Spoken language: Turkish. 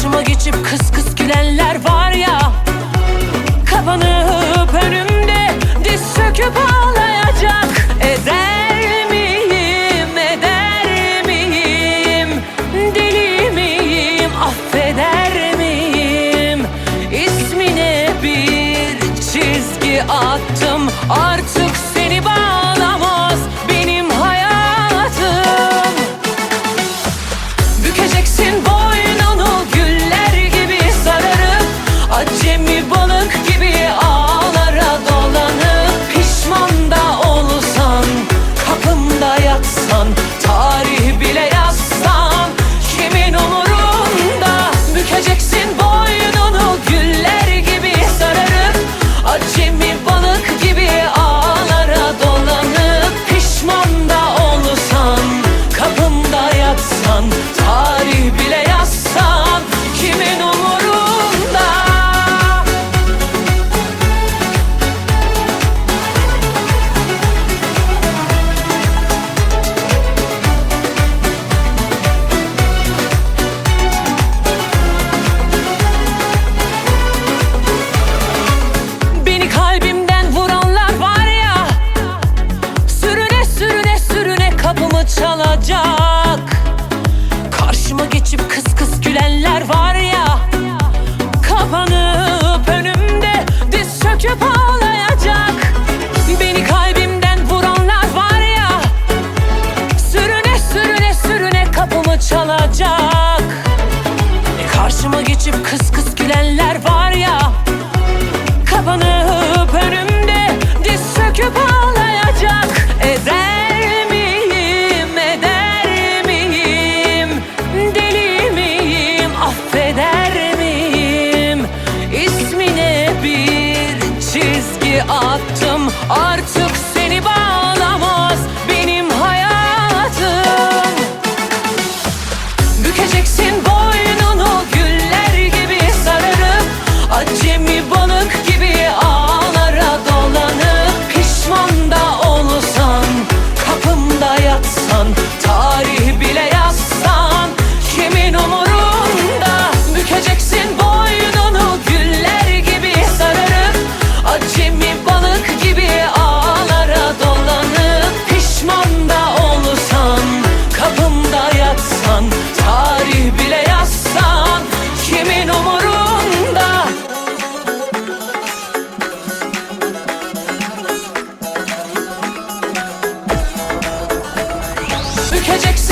Karşıma geçip kıs kıs gülenler var ya. Kapanıp önümde diz söküp ağlayan açıp kıs kıs gülenler var ya. Kapanıp önümde diz söküp ağlayacak. Eder miyim, eder miyim? Deli miyim, affeder miyim? İsmine bir çizgi attım. Artık seni bağlamaz. tükeceksin